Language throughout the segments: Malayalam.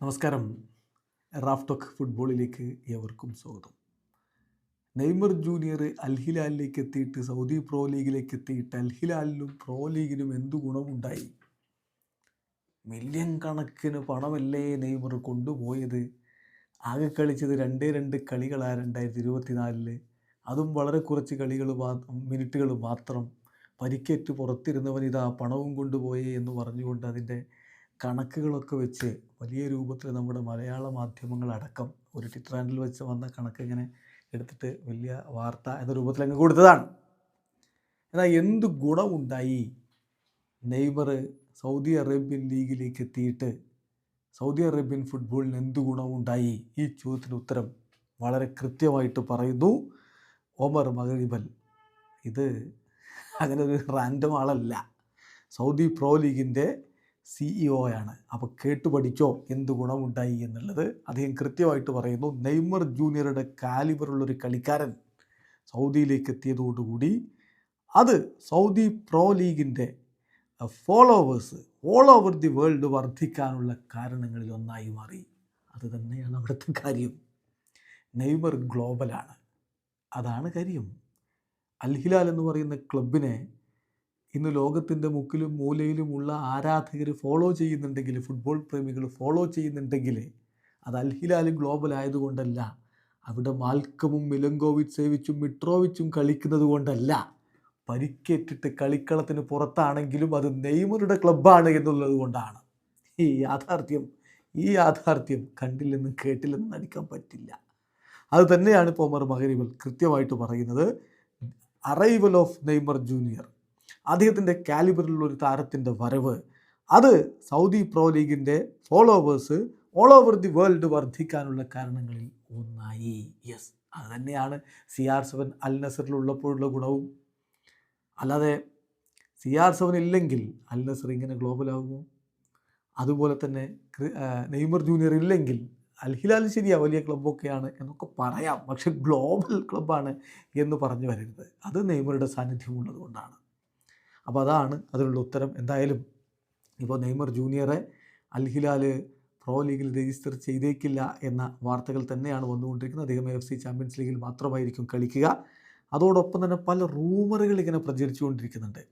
നമസ്കാരം. റാഫ്ടോക്ക് ഫുട്ബോളിലേക്ക് ഏവർക്കും സ്വാഗതം. നെയ്മർ ജൂനിയർ അൽഹിലാലിലേക്ക് എത്തിയിട്ട് സൗദി പ്രോ ലീഗിലേക്ക് എത്തിയിട്ട് അൽഹിലാലിനും പ്രോ ലീഗിനും എന്തു ഗുണമുണ്ടായി? മില്യൺ കണക്കിന് പണമല്ലേ നെയ്മർ കൊണ്ടുപോയത്? ആകെ കളിച്ചത് രണ്ടേ രണ്ട് കളികളാണ് രണ്ടായിരത്തി ഇരുപത്തിനാലിൽ. അതും വളരെ കുറച്ച് കളികൾ മിനിറ്റുകൾ മാത്രം. പരിക്കേറ്റ് പുറത്തിരുന്നവൻ ഇതാ പണവും കൊണ്ടുപോയേ എന്ന് പറഞ്ഞുകൊണ്ട് അതിന്റെ കണക്കുകളൊക്കെ വെച്ച് വലിയ രൂപത്തിൽ നമ്മുടെ മലയാള മാധ്യമങ്ങളടക്കം ഒരു ചിത്രാനിൽ വെച്ച് വന്ന കണക്ക് ഇങ്ങനെ എടുത്തിട്ട് വലിയ വാർത്ത എന്ന രൂപത്തിൽ അങ്ങ് കൊടുത്തതാണ്. എന്നാൽ എന്ത് ഗുണമുണ്ടായി? നെയ്മർ സൗദി അറേബ്യൻ ലീഗിലേക്ക് എത്തിയിട്ട് സൗദി അറേബ്യൻ ഫുട്ബോളിന് എന്ത് ഗുണമുണ്ടായി? ഈ ചോദ്യത്തിന് ഉത്തരം വളരെ കൃത്യമായിട്ട് പറയുന്നു ഒമർ മകരിബൽ ഇത് അങ്ങനെ ഒരു റാൻഡം ആളല്ല. സൗദി പ്രോ ലീഗിന്റെ സിഇഒ ആണ്. അപ്പോൾ കേട്ടു പഠിച്ചോ എന്ത് ഗുണമുണ്ടായി എന്നുള്ളത് അദ്ദേഹം കൃത്യമായിട്ട് പറയുന്നു. നെയ്മർ ജൂനിയറുടെ കാലിബറുള്ളൊരു കളിക്കാരൻ സൗദിയിലേക്ക് എത്തിയതോടുകൂടി അത് സൗദി പ്രോ ലീഗിന്റെ followers all over the world വർദ്ധിക്കാനുള്ള കാരണങ്ങളിൽ ഒന്നായി മാറി. അത് തന്നെയാണ് അവിടുത്തെ കാര്യം. നെയ്മർ ഗ്ലോബലാണ് അതാണ് കാര്യം. അൽഹിലാൽ എന്ന് പറയുന്ന ക്ലബിനെ ഇന്ന് ലോകത്തിന്റെ മുക്കിലും മൂലയിലുമുള്ള ആരാധകർ ഫോളോ ചെയ്യുന്നുണ്ടെങ്കിൽ ഫുട്ബോൾ പ്രേമികൾ ഫോളോ ചെയ്യുന്നുണ്ടെങ്കിൽ അത് അൽഹിലാൽ ഗ്ലോബൽ ആയതുകൊണ്ടല്ല. അവിടെ മാൽക്കമും മിലങ്കോവിച്ച് സേവിച്ചും മിട്രോവിച്ചും കളിക്കുന്നത് കൊണ്ടല്ല പരിക്കേറ്റിട്ട് കളിക്കളത്തിന് പുറത്താണെങ്കിലും അത് നെയ്മറുടെ ക്ലബ്ബാണ് എന്നുള്ളത് കൊണ്ടാണ്. ഈ യാഥാർത്ഥ്യം ഈ യാഥാർത്ഥ്യം കണ്ടില്ലെന്നും കേട്ടില്ലെന്നും നടിക്കാൻ പറ്റില്ല. അത് തന്നെയാണ് ഇപ്പോൾ ഒമർ മഹരീബൽ കൃത്യമായിട്ട് പറയുന്നത്. അറൈവൽ ഓഫ് നെയ്മർ ജൂനിയർ അദ്ദേഹത്തിന്റെ കാലിബറിലുള്ള ഒരു താരത്തിന്റെ വരവ്. അത് സൗദി പ്രോ ലീഗിന്റെ followers all over the world വർദ്ധിക്കാനുള്ള കാരണങ്ങളിൽ ഒന്നായി. യെസ് അത് തന്നെയാണ് സി ആർ സെവൻ അൽ നസറിലുള്ളപ്പോഴുള്ള ഗുണവും. അല്ലാതെ സി ആർ സെവൻ ഇല്ലെങ്കിൽ അൽ നസർ ഇങ്ങനെ ഗ്ലോബലാകുമോ അതുപോലെ തന്നെ നെയ്മർ ജൂനിയർ ഇല്ലെങ്കിൽ അൽ ഹിലാൽ ശരിയാ വലിയ ക്ലബ്ബൊക്കെയാണ് എന്നൊക്കെ പറയാം. പക്ഷെ ഗ്ലോബൽ ക്ലബ്ബാണ് എന്ന് പറഞ്ഞു വരരുത്. അത് നെയ്മറുടെ സാന്നിധ്യമുള്ളത് കൊണ്ടാണ് അപ്പോൾ അതാണ് അതിനുള്ള ഉത്തരം. എന്തായാലും ഇപ്പോൾ നെയ്മർ ജൂനിയറെ അൽ ഹിലാൽ പ്രോ ലീഗിൽ രജിസ്റ്റർ ചെയ്തേക്കില്ല എന്ന വാർത്തകൾ തന്നെയാണ് വന്നുകൊണ്ടിരിക്കുന്നത്. അദ്ദേഹം എഫ് സി ചാമ്പ്യൻസ് ലീഗിൽ മാത്രമായിരിക്കും കളിക്കുക. അതോടൊപ്പം തന്നെ പല റൂമറുകൾ ഇങ്ങനെ പ്രചരിച്ചുകൊണ്ടിരിക്കുന്നുണ്ട്.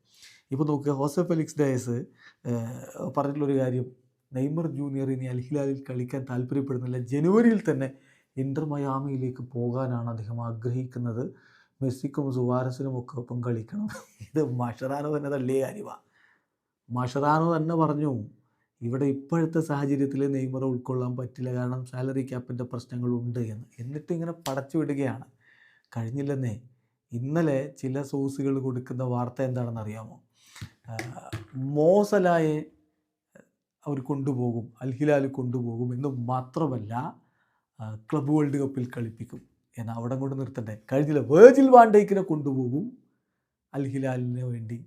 ഇപ്പോൾ നോക്കുക ഹോസെ ഫെലിക്സ് ഡയസ് പറഞ്ഞിട്ടുള്ളൊരു കാര്യം നെയ്മർ ജൂനിയർ ഇനി അൽഹിലാലിൽ കളിക്കാൻ താല്പര്യപ്പെടുന്നില്ല. ജനുവരിയിൽ തന്നെ ഇന്റർ മയാമിയിലേക്ക് പോകാനാണ് അദ്ദേഹം ആഗ്രഹിക്കുന്നത്. മെസ്സിക്കും സുവാരസിനും ഒക്കെ ഒപ്പം കളിക്കണം. ഇത് മഷറാനോ തന്നെ തള്ളിയ കാര്യമാണ് മഷറാനോ തന്നെ പറഞ്ഞു ഇവിടെ ഇപ്പോഴത്തെ സാഹചര്യത്തിൽ നെയ്മറെ ഉൾക്കൊള്ളാൻ പറ്റില്ല. കാരണം സാലറി ക്യാപ്പിന്റെ പ്രശ്നങ്ങളുണ്ട് എന്ന്. എന്നിട്ട് ഇങ്ങനെ പടച്ചു വിടുകയാണ്. കഴിഞ്ഞില്ലെന്നേ ഇന്നലെ ചില സോഴ്സുകൾ കൊടുക്കുന്ന വാർത്ത എന്താണെന്ന് അറിയാമോ? മോസലായെ അവർ കൊണ്ടുപോകും അൽഹിലാൽ കൊണ്ടുപോകും എന്ന് മാത്രമല്ല ക്ലബ് വേൾഡ് കപ്പിൽ കളിപ്പിക്കും. എന്നാൽ അവിടെ കൊണ്ട് നിർത്തണ്ടേ. കഴിഞ്ഞില്ല വേജിൽ വാണ്ടേക്കിനെ കൊണ്ടുപോകും അൽ ഹിലാലിന് വേണ്ടി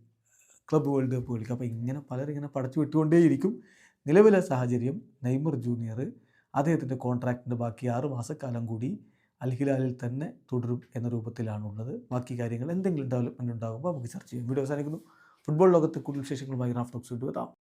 ക്ലബ് വേൾഡ് കപ്പ് കളിക്കും. അപ്പോൾ ഇങ്ങനെ പലരിങ്ങനെ പടച്ചു വിട്ടുകൊണ്ടേയിരിക്കും നിലവിലെ സാഹചര്യം. നെയ്മർ ജൂനിയർ അദ്ദേഹത്തിന്റെ കോൺട്രാക്റ്റിന്റെ ബാക്കി ആറ് മാസക്കാലം കൂടി അൽ ഹിലാലിൽ തന്നെ തുടരും എന്ന രൂപത്തിലാണുള്ളത്. ബാക്കി കാര്യങ്ങൾ എന്തെങ്കിലും ഡെവലപ്മെന്റ് ഉണ്ടാകുമ്പോൾ നമുക്ക് ചർച്ച ചെയ്യാം. വീഡിയോ അവസാനിക്കുന്നു. ഫുട്ബോൾ ലോകത്തെ കൂടുതൽ വിശേഷങ്ങളുമായി റാഫ് വീണ്ടും എത്താം.